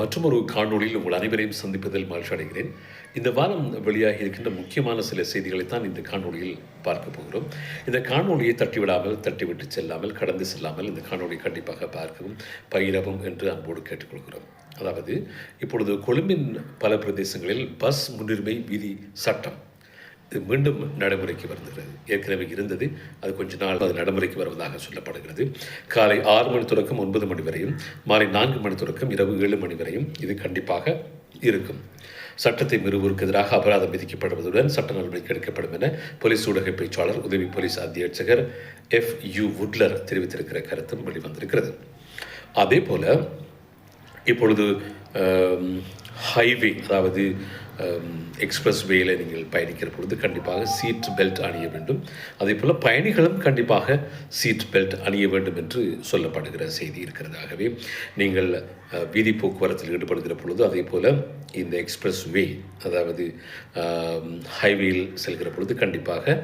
மற்றும் ஒரு காணொளியில் உங்கள் அனைவரையும் சந்திப்பதில் மகிழ்ச்சி அடைகிறேன். இந்த வாரம் வெளியாகி இருக்கின்ற முக்கியமான சில செய்திகளை தான் இந்த காணொலியில் பார்க்க போகிறோம். இந்த காணொலியை தட்டிவிடாமல் தட்டிவிட்டு செல்லாமல் கடந்து செல்லாமல் இந்த காணொலியை கண்டிப்பாக பார்க்கவும் பயிரவும் என்று அன்போடு கேட்டுக்கொள்கிறோம். அதாவது இப்பொழுது கொழும்பின் பல பிரதேசங்களில் பஸ் முன்னுரிமை விதி சட்டம் இது மீண்டும் நடைமுறைக்கு வருகிறது. ஏற்கனவே இருந்தது. அது கொஞ்ச நாள் அது நடைமுறைக்கு வருவதாக சொல்லப்படுகிறது. காலை ஆறு மணி தொடக்கம் ஒன்பது மணி வரையும் மாலை நான்கு மணி தொடக்கம் இரவு ஏழு மணி வரையும் இது கண்டிப்பாக இருக்கும். சட்டத்தை மீறுவோருக்கு எதிராக அபராதம் விதிக்கப்படுவதுடன் சட்ட நடவடிக்கை எடுக்கப்படும் என போலீஸ் ஊடக பேச்சாளர் உதவி போலீஸ் அத்தியட்சகர் எஃப் யு வுட்லர் தெரிவித்திருக்கிற கருத்தும் வெளிவந்திருக்கிறது. அதே போல இப்பொழுது ஹைவே அதாவது எக்ஸ்பிரஸ் வேயில் நீங்கள் பயணிக்கிற பொழுது கண்டிப்பாக சீட் பெல்ட் அணிய வேண்டும். அதே போல் பயணிகளும் கண்டிப்பாக சீட் பெல்ட் அணிய வேண்டும் என்று சொல்லப்படுகிற செய்தி இருக்கிறதாகவே நீங்கள் வீதி போக்குவரத்தில் ஈடுபடுகிற பொழுது அதே போல் இந்த எக்ஸ்பிரஸ் வே அதாவது ஹைவேயில் செல்கிற பொழுது கண்டிப்பாக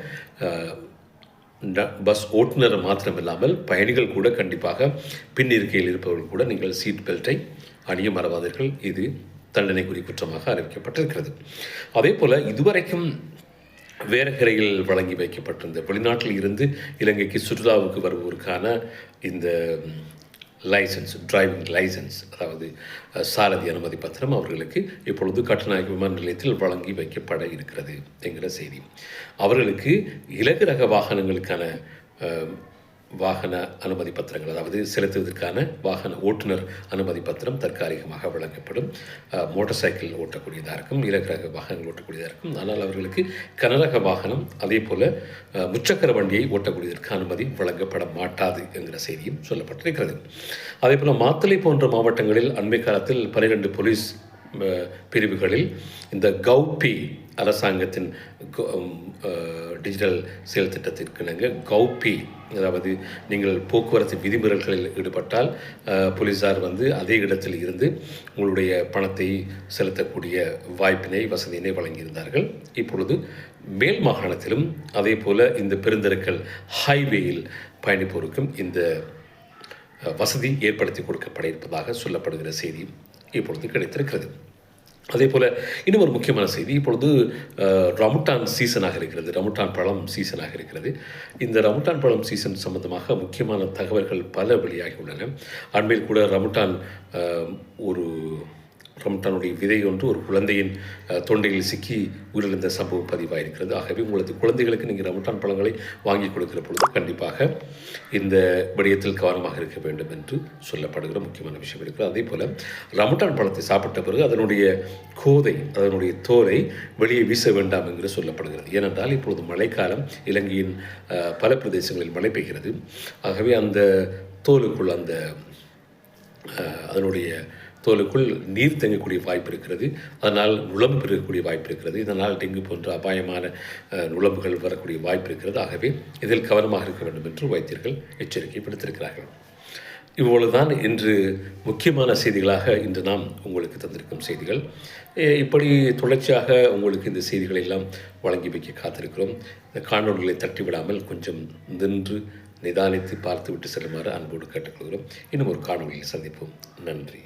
பஸ் ஓட்டுநர் மாத்திரமில்லாமல் பயணிகள் கூட கண்டிப்பாக பின் இருக்கையில் இருப்பவர்கள் கூட நீங்கள் சீட் பெல்ட்டை அணிய மறவாதீர்கள். இது தண்டனைக்குரிய குற்றமாக அறிவிக்கப்பட்டிருக்கிறது. அதே போல் இதுவரைக்கும் வேரக்கரையில் வழங்கி வைக்கப்பட்டிருந்த வெளிநாட்டில் இருந்து இலங்கைக்கு சுற்றுலாவுக்கு வருவோருக்கான இந்த லைசன்ஸ் டிரைவிங் லைசன்ஸ் அதாவது சாரதி அனுமதி பத்திரம் அவர்களுக்கு இப்பொழுது கட்டுநாயக விமான நிலையத்தில் வழங்கி வைக்கப்பட இருக்கிறது என்கிற செய்தி. அவர்களுக்கு இலகு ரக வாகனங்களுக்கான வாகன அனுமதி பத்திரங்கள் அதாவது செலுத்துவதற்கான வாகன ஓட்டுநர் அனுமதி பத்திரம் தற்காலிகமாக வழங்கப்படும். மோட்டார் சைக்கிள் ஓட்டக்கூடியதாக இருக்கும் இலகு ரக வாகனங்கள் ஓட்டக்கூடியதாக இருக்கும். ஆனால் அவர்களுக்கு கனரக வாகனம் அதே போல் முச்சக்கர வண்டியை ஓட்டக்கூடியதற்கு அனுமதி வழங்கப்பட மாட்டாது என்கிற செய்தியும் சொல்லப்பட்டிருக்கிறது. அதே போல் மாத்தளை போன்ற மாவட்டங்களில் அண்மை காலத்தில் பனிரெண்டு போலீஸ் பிரிவுகளில் இந்த கௌபி அரசாங்கத்தின் டிஜிட்டல் செயல் திட்டத்திற்கிணங்க கௌபி அதாவது நீங்கள் போக்குவரத்து விதிமுறைகளில் ஈடுபட்டால் போலீஸார் வந்து அதே இடத்தில் இருந்து உங்களுடைய பணத்தை செலுத்தக்கூடிய வாய்ப்பினை வசதியினை வழங்கியிருந்தார்கள். இப்பொழுது மேல் மாகாணத்திலும் அதே போல் இந்த பெருந்தெருக்கள் ஹைவேயில் பயணிப்போருக்கும் இந்த வசதி ஏற்படுத்தி கொடுக்கப்பட இருப்பதாக சொல்லப்படுகிற செய்தி. இப்பொழுது கிடைத்திருக்கிறது. அதே போல் இன்னும் ஒரு முக்கியமான செய்தி. இப்பொழுது ரமுட்டான் சீசனாக இருக்கிறது. ரமுட்டான் பழம் சீசனாக இருக்கிறது. இந்த ரமுட்டான் பழம் சீசன் சம்பந்தமாக முக்கியமான தகவல்கள் பல வெளியாகி உள்ளன. அண்மையில் கூட ரமுட்டான் ஒரு ஒரு தன்னுடைய விதை ஒன்று ஒரு குழந்தையின் தொண்டையில் சிக்கி உயிரிழந்த சம்பவம் பதிவாயிருக்கிறது. ஆகவே உங்களது குழந்தைகளுக்கு நீங்கள் ரமட்டான் பழங்களை வாங்கி கொடுக்கிற பொழுது கண்டிப்பாக இந்த விடயத்தில் கவனமாக இருக்க வேண்டும் என்று சொல்லப்படுகிற முக்கியமான விஷயம் இருக்கிறது. அதே போல் ரமட்டான் பழத்தை சாப்பிட்ட பிறகு அதனுடைய கோதை அதனுடைய தோலை வெளியே வீச வேண்டாம் என்று சொல்லப்படுகிறது. ஏனென்றால் இப்பொழுது மழைக்காலம் இலங்கையின் பல பிரதேசங்களில் மழை பெய்கிறது. ஆகவே அந்த தோலுக்குள் அந்த அதனுடைய தோலுக்குள் நீர் தங்கக்கூடிய வாய்ப்பு இருக்கிறது. அதனால் நுழம்பு பெருகக்கூடிய வாய்ப்பு இருக்கிறது. இதனால் டெங்கு போன்ற அபாயமான நுழம்புகள் வரக்கூடிய வாய்ப்பு இருக்கிறது. ஆகவே இதில் கவனமாக இருக்க வேண்டும் என்று வைத்தியர்கள் எச்சரிக்கை விடுத்திருக்கிறார்கள் இவ்வளவுதான் இன்று முக்கியமான செய்திகளாக இன்று நாம் உங்களுக்கு தந்திருக்கும் செய்திகள். இப்படி தொடர்ச்சியாக உங்களுக்கு இந்த செய்திகளை எல்லாம் வழங்கி வைக்க காத்திருக்கிறோம். இந்த காணொலிகளை தட்டிவிடாமல் கொஞ்சம் நின்று நிதானித்து பார்த்துவிட்டு செல்லுமாறு அன்போடு கேட்டுக்கொள்கிறோம். இன்னும் ஒரு காணொலியில் சந்திப்போம். நன்றி.